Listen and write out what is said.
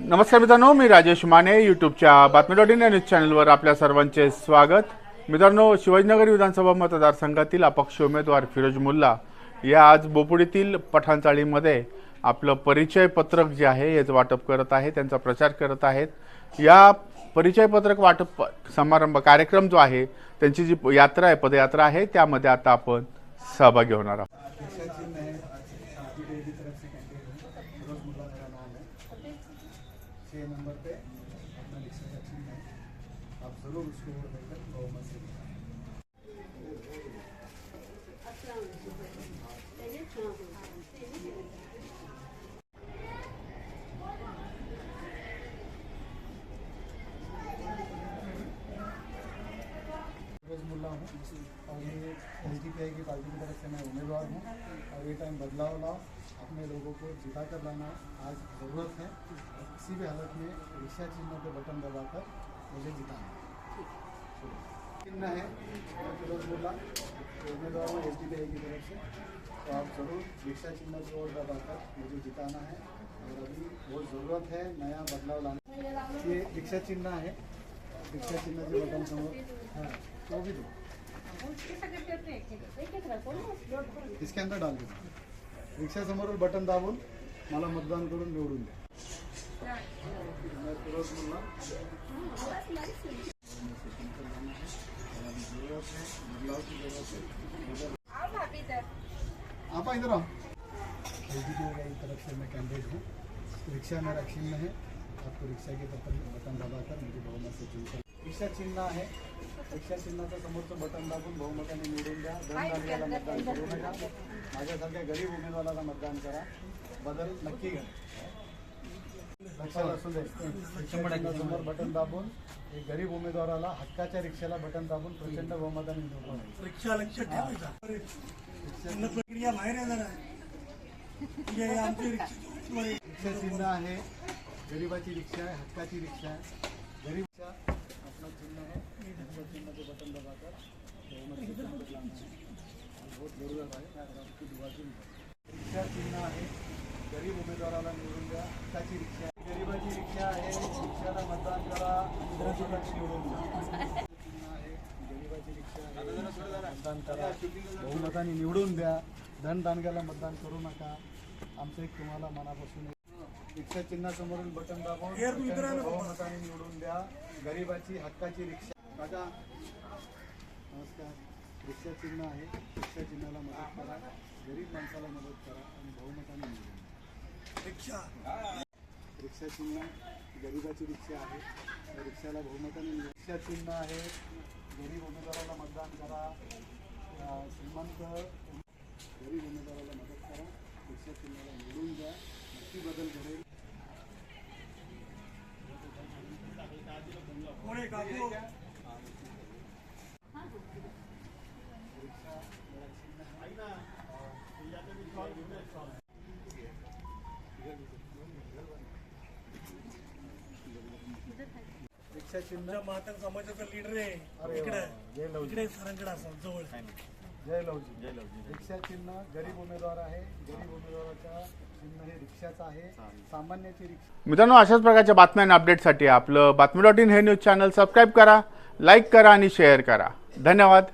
नमस्कार मित्रांनो मी राजेश माने यूट्यूबच्या बातमी डॉट इन या न्यूज चॅनलवर आपल्या सर्वांचे स्वागत. मित्रांनो शिवाजीनगर विधानसभा मतदारसंघातील अपक्ष उमेदवार फिरोज मुल्ला या आज बोपुडीतील पठाणचाळीमध्ये आपलं परिचय पत्रक जे आहे याचं वाटप करत आहे त्यांचा प्रचार करत आहेत. या परिचय पत्रक वाटप समारंभ कार्यक्रम जो आहे त्यांची जी यात्रा आहे पदयात्रा आहे त्यामध्ये आता आपण सहभागी होणार आहोत रिक्शा चिन्ह है शादी डे की तरफ से कैंडिडेट हूँ फिरोज मुल्ला मेरा नाम है छः नंबर पे अपना रिक्शा का है। आप ज़रूर उसको वोट देकर बहुमत से दिखाएँ मुल्ला हूँ। और ये एस डी की पार्टी की तरफ़ से मैं उम्मीदवार हूँ। और ये टाइम बदलाव लाओ, अपने लोगों को जिता कर लाना आज ज़रूरत है। किसी भी हालत में रिक्शा चिन्ह पे बटन दबाकर मुझे जिताना चिन्ह है उम्मीदवार हूँ एस डी की तरफ़ से। तो आप ज़रूर रिक्शा चिन्ह पे वोट दबाकर मुझे जिताना है। और अभी बहुत ज़रूरत है नया बदलाव लाना ये रिक्शा चिन्ह है। रिक्शा चिन्ह जो बटन समोर हाँ। तो इसके अंदर डाल दो। रिक्षा समोर बटन दाबून, मला मतदान करून निवडून द्या मैं फिरोज मुल्ला बदलाव की ज़रूरत है आप इधर आओ। तरफ़ से मैं कैंडिडेट हूँ रिक्शा मेरा चिन्ह है। आपको रिक्शा के बटन दबाकर मुझे बहुमत से चुनकर रिक्षा चिन्ह आहे. रिक्षा चिन्हाचं समोरचं बटन दाबून बहुमताने निवडून द्या. धन दांडियाला मतदान करू नका. माझ्यासारख्या गरीब उमेदवाराला मतदान करा. बदल नक्की घडा. लक्षात असू दे. रिक्षा चिन्हासमोर बटन दाबून एक गरीब उमेदवाराला हक्काच्या रिक्षाला बटन दाबून प्रचंड बहुमताने निवडून द्या. रिक्षा लक्षात ठेवायचा प्रक्रिया बाहेर येणार आहे. म्हणजे हे आमची रिक्षा रिक्षा चिन्ह आहे. गरिबाची रिक्षा आहे हक्काची रिक्षा आहे गरीब रिक्षा अपना चिन्ह है रिक्षा चिन्ह के बटन दबाकर बहुमत से चुनाव लड़ना है और बहुत जरूरत आहे मैं आपकी दुआ की रिक्षा चिन्ह आहे गरीब उमेदवाराला निवडून द्या हक्काची रिक्षा. गरिबाची रिक्षा आहे रिक्षाला मतदान करा बहुमताने निवडून द्या. चिन्ह आहे गरिबाची रिक्षा मतदान करा बहुमताने निवडून द्या धन दानग्याला मतदान करू नका. आमचं एक तुम्हाला मनापासून रिक्षा चिन्हासमोरील बटन दाबून निवडून द्या. गरिबाची हक्काची रिक्षा. काका नमस्कार. रिक्षा चिन्ह आहे. रिक्षा चिन्हाला मदत करा. गरीब माणसाला मदत करा आणि बहुमताने निवडून. रिक्षा. रिक्षा चिन्ह गरिबाची रिक्षा आहे. त्या रिक्षाला बहुमताने रिक्षा चिन्ह आहे. गरीब उमेदवाराला मतदान करा. श्रीमंत गरीब उमेदवाराला मदत करा. रिक्षा चिन्हाला निवडून द्या. नक्की बदल घडेल. कोण म्हातार समाजाचा लीडर आहे. अरे इकडे. वा, जय लवजी. इकडे सरांकडे असा जवळ. जय लवजी. जय लवजी रिक्षा चिन्ह गरीब उमेदवार आहे. गरीब उमेदवाराचा चिन्ह हे रिक्षाचं आहे. सामान्याची रिक्षा. मित्रांनो अशाच प्रकारच्या बातम्या आणि अपडेटसाठी आपलं बातमी डॉट इन हे न्यूज चॅनल सबस्क्राईब करा लाईक करा आणि शेअर करा. धन्यवाद.